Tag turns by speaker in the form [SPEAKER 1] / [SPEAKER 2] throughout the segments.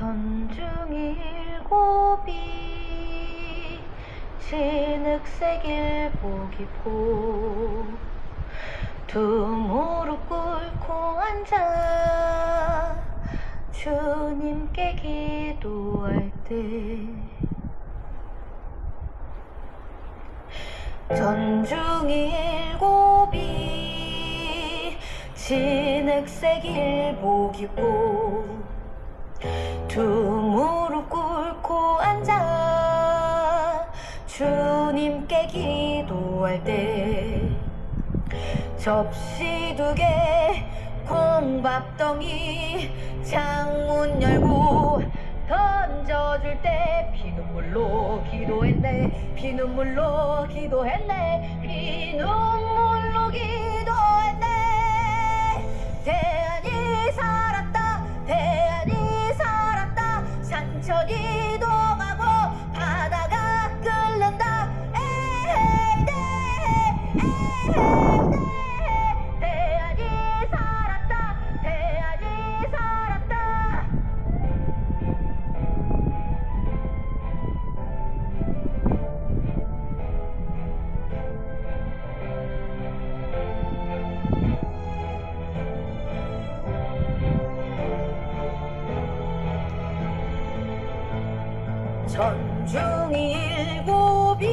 [SPEAKER 1] 전중이 일곱이 진흙색 일복이고 두 무릎 꿇고 앉아 주님께 기도할 때. 전중이 일곱이 진흙색 일복이고 두 무릎 꿇고 앉아. 주님께 기도할 때 접시 두 개 콩밥덩이 창문 열고 던져줄 때 피눈물로 기도했네 피눈물로 기도했네 피눈 일곱이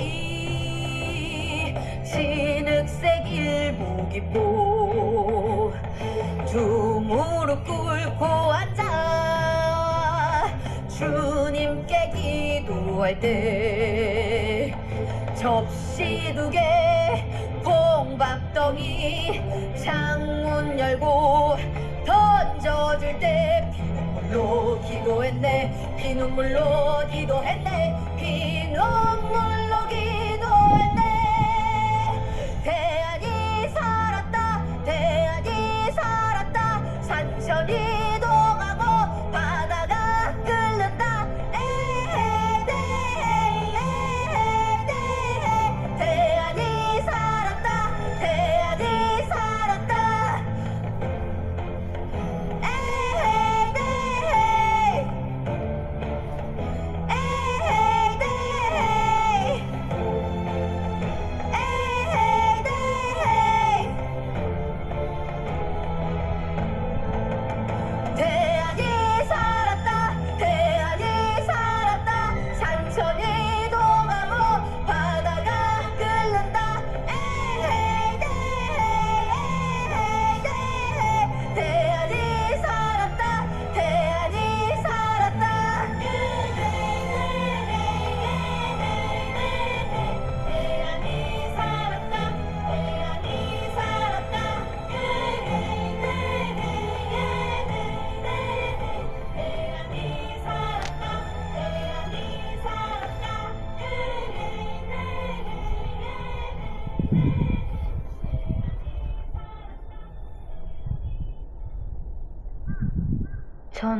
[SPEAKER 1] 진흙색 일복 입고 두 무릎 꿇고 앉아 주님께 기도할 때 접시 두 개 콩밥덩이 창문 열고 던져줄 때피 눈물로 기도했네. 피눈물로 기도했네. 피눈 전